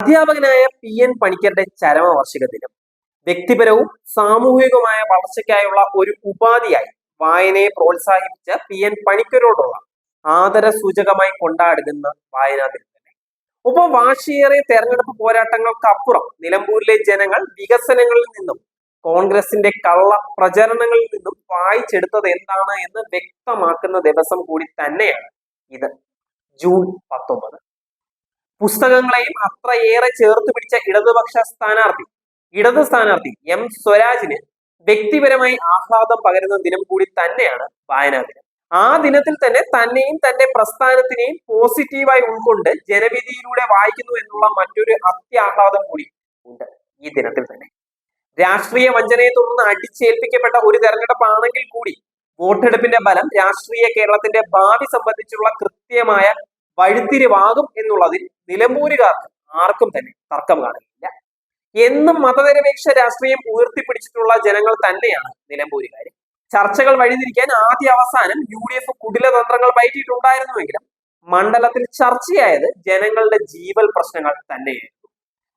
അധ്യാപകനായ P N പണിക്കരുടെ ചരമവാർഷിക ദിനം വ്യക്തിപരവും സാമൂഹികവുമായ വളർച്ചയ്ക്കായുള്ള ഒരു ഉപാധിയായി വായനയെ പ്രോത്സാഹിപ്പിച്ച പി എൻ പണിക്കരോടുള്ള ആദര സൂചകമായി കൊണ്ടാടുന്ന വായനാ ദിനം ഒപ്പം വാശിയേറിയ തെരഞ്ഞെടുപ്പ് പോരാട്ടങ്ങൾക്കപ്പുറം നിലമ്പൂരിലെ ജനങ്ങൾ വികസനങ്ങളിൽ നിന്നും കോൺഗ്രസിന്റെ കള്ള പ്രചരണങ്ങളിൽ നിന്നും വായിച്ചെടുത്തത് എന്താണ് എന്ന് വ്യക്തമാക്കുന്ന ദിവസം കൂടി തന്നെയാണ് ഇത്. ജൂൺ പത്തൊമ്പത്. പുസ്തകങ്ങളെയും അത്രയേറെ ചേർത്ത് പിടിച്ച ഇടതുപക്ഷ സ്ഥാനാർത്ഥി. ഇടത് സ്ഥാനാർത്ഥി എം സ്വരാജിന് വ്യക്തിപരമായി ആഹ്ലാദം പകരുന്ന ദിനം കൂടി തന്നെയാണ് വായനാ ദിനം. ആ ദിനത്തിൽ തന്നെ തന്നെയും തന്റെ പ്രസ്ഥാനത്തിനെയും പോസിറ്റീവായി ഉൾക്കൊണ്ട് ജനവിധിയിലൂടെ വായിക്കുന്നു എന്നുള്ള മറ്റൊരു അത്യാഹ്ലാദം കൂടി ഉണ്ട് ഈ ദിനത്തിൽ തന്നെ. രാഷ്ട്രീയ വഞ്ചനയെ തുടർന്ന് അടിച്ചേൽപ്പിക്കപ്പെട്ട ഒരു തെരഞ്ഞെടുപ്പാണെങ്കിൽ കൂടി വോട്ടെടുപ്പിന്റെ ഫലം രാഷ്ട്രീയ കേരളത്തിന്റെ ഭാവി സംബന്ധിച്ചുള്ള കൃത്യമായ വഴിത്തിരിവാകും എന്നുള്ളതിൽ നിലമ്പൂരുകാർക്ക് ആർക്കും തന്നെ തർക്കം കാണുന്നില്ല എന്നും മതനിരപേക്ഷ രാഷ്ട്രീയം ഉയർത്തിപ്പിടിച്ചിട്ടുള്ള ജനങ്ങൾ തന്നെയാണ് നിലമ്പൂരുകാർ ചർച്ചകൾ വഴിതിരിക്കാൻ ആദ്യ അവസാനം യു ഡി എഫ് കുടിലതന്ത്രങ്ങൾ പയറ്റിയിട്ടുണ്ടായിരുന്നുവെങ്കിലും മണ്ഡലത്തിൽ ചർച്ചയായത് ജനങ്ങളുടെ ജീവൽ പ്രശ്നങ്ങൾ തന്നെയായിരുന്നു.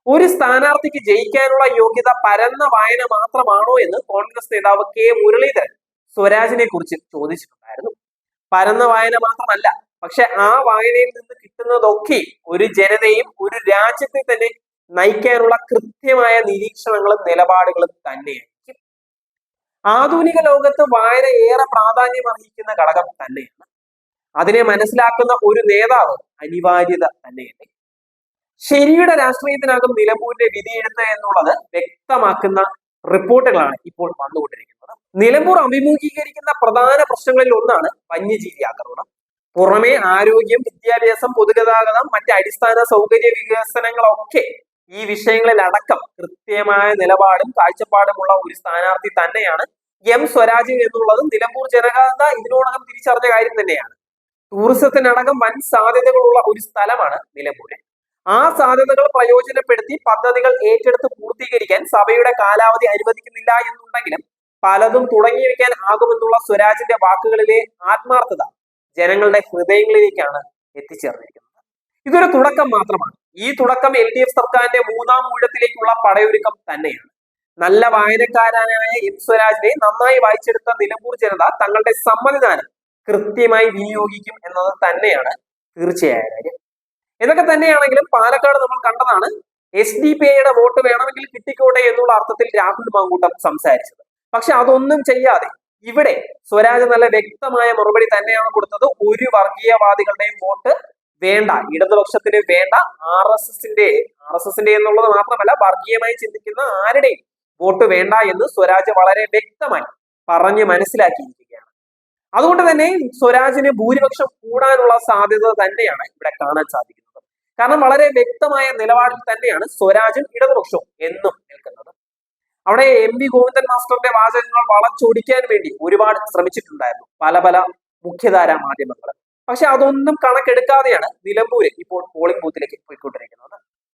ഒരു സ്ഥാനാർത്ഥിക്ക് ജയിക്കാനുള്ള യോഗ്യത പരന്ന വായന മാത്രമാണോ എന്ന് കോൺഗ്രസ് നേതാവ് കെ മുരളീധരൻ സ്വരാജിനെ കുറിച്ച് ചോദിച്ചിട്ടുണ്ടായിരുന്നു. പരന്ന വായന മാത്രമല്ല പക്ഷെ ആ വായനയിൽ നിന്ന് കിട്ടുന്നതൊക്കെ ഒരു ജനതയും ഒരു രാജ്യത്തെ തന്നെ നയിക്കാനുള്ള കൃത്യമായ നിരീക്ഷണങ്ങളും നിലപാടുകളും തന്നെയായിരിക്കും. ആധുനിക ലോകത്ത് വായന ഏറെ പ്രാധാന്യം അർഹിക്കുന്ന ഘടകം തന്നെയാണ്. അതിനെ മനസ്സിലാക്കുന്ന ഒരു നേതാവ് അനിവാര്യത തന്നെയാണ്. ശരിയുടെ രാഷ്ട്രീയത്തിനകം നിലമ്പൂരിന്റെ വിധിയെഴുത്ത് എന്നുള്ളത് വ്യക്തമാക്കുന്ന റിപ്പോർട്ടുകളാണ് ഇപ്പോൾ വന്നുകൊണ്ടിരിക്കുന്നത്. നിലമ്പൂർ അഭിമുഖീകരിക്കുന്ന പ്രധാന പ്രശ്നങ്ങളിൽ ഒന്നാണ് വന്യജീവി ആക്രമണം. പുറമെ ആരോഗ്യം വിദ്യാഭ്യാസം പൊതുഗതാഗതം മറ്റ് അടിസ്ഥാന സൗകര്യ വികസനങ്ങളൊക്കെ ഈ വിഷയങ്ങളിൽ അടക്കം കൃത്യമായ നിലപാടും കാഴ്ചപ്പാടുമുള്ള ഒരു സ്ഥാനാർത്ഥി തന്നെയാണ്. എം സ്വരാജ് എന്നുള്ളതും നിലമ്പൂർ ജനകാന്ത ഇതിനോടകം തിരിച്ചറിഞ്ഞ കാര്യം തന്നെയാണ്. ടൂറിസത്തിനടക്കം വൻ സാധ്യതകളുള്ള ഒരു സ്ഥലമാണ് നിലമ്പൂർ ആ സാധ്യതകൾ പ്രയോജനപ്പെടുത്തി പദ്ധതികൾ ഏറ്റെടുത്ത് പൂർത്തീകരിക്കാൻ സഭയുടെ കാലാവധി അനുവദിക്കുന്നില്ല എന്നുണ്ടെങ്കിലും പലതും തുടങ്ങി വെക്കാൻ ആകുമെന്നുള്ള സ്വരാജിന്റെ വാക്കുകളിലെ ആത്മാർത്ഥത ജനങ്ങളുടെ ഹൃദയങ്ങളിലേക്കാണ് എത്തിച്ചേർന്നിരിക്കുന്നത്. ഇതൊരു തുടക്കം മാത്രമാണ്. ഈ തുടക്കം എൽ ഡി എഫ് സർക്കാരിന്റെ മൂന്നാം മൂഴത്തിലേക്കുള്ള പടയൊരുക്കം തന്നെയാണ്. നല്ല വായനക്കാരനായ എം സ്വരാജിനെ നന്നായി വായിച്ചെടുത്ത നിലമ്പൂർ ജനത തങ്ങളുടെ സമ്മതിദാനം കൃത്യമായി വിനിയോഗിക്കും എന്നത് തന്നെയാണ് തീർച്ചയായ കാര്യം. ഇതൊക്കെ തന്നെയാണെങ്കിലും പാലക്കാട് നമ്മൾ കണ്ടതാണ് എസ് ഡി പി ഐയുടെ വോട്ട് വേണമെങ്കിൽ കിട്ടിക്കോട്ടെ എന്നുള്ള അർത്ഥത്തിൽ രാഹുൽ മാങ്കൂട്ടം സംസാരിച്ചത്. പക്ഷെ അതൊന്നും ചെയ്യാതെ ഇവിടെ സ്വരാജ് നല്ല വ്യക്തമായ മറുപടി തന്നെയാണ് കൊടുത്തത്. ഒരു വർഗീയവാദികളുടെയും വോട്ട് വേണ്ട. ഇടതുപക്ഷത്തിന് വേണ്ട. ആർ എസ് എസിന്റെ ആർ എസ് എസിന്റെ എന്നുള്ളത് മാത്രമല്ല വർഗീയമായി ചിന്തിക്കുന്ന ആരുടെയും വോട്ട് വേണ്ട എന്ന് സ്വരാജ് വളരെ വ്യക്തമായി പറഞ്ഞ് മനസ്സിലാക്കിയിരിക്കുകയാണ്. അതുകൊണ്ട് തന്നെ സ്വരാജിന് ഭൂരിപക്ഷം കൂടാനുള്ള സാധ്യത തന്നെയാണ് ഇവിടെ കാണാൻ സാധിക്കുന്നത്. കാരണം വളരെ വ്യക്തമായ നിലപാടിൽ തന്നെയാണ് സ്വരാജും ഇടതുപക്ഷവും എന്നും അവിടെ എം വി ഗോവിന്ദൻ മാസ്റ്ററിന്റെ വാചകങ്ങൾ വളച്ചൊടിക്കാൻ വേണ്ടി ഒരുപാട് ശ്രമിച്ചിട്ടുണ്ടായിരുന്നു. പല പല മുഖ്യധാരാ മാധ്യമങ്ങൾ പക്ഷെ അതൊന്നും കണക്കെടുക്കാതെയാണ് നിലമ്പൂര് ഇപ്പോൾ പോളിംഗ് ബൂത്തിലേക്ക് പോയിക്കൊണ്ടിരിക്കുന്നത്.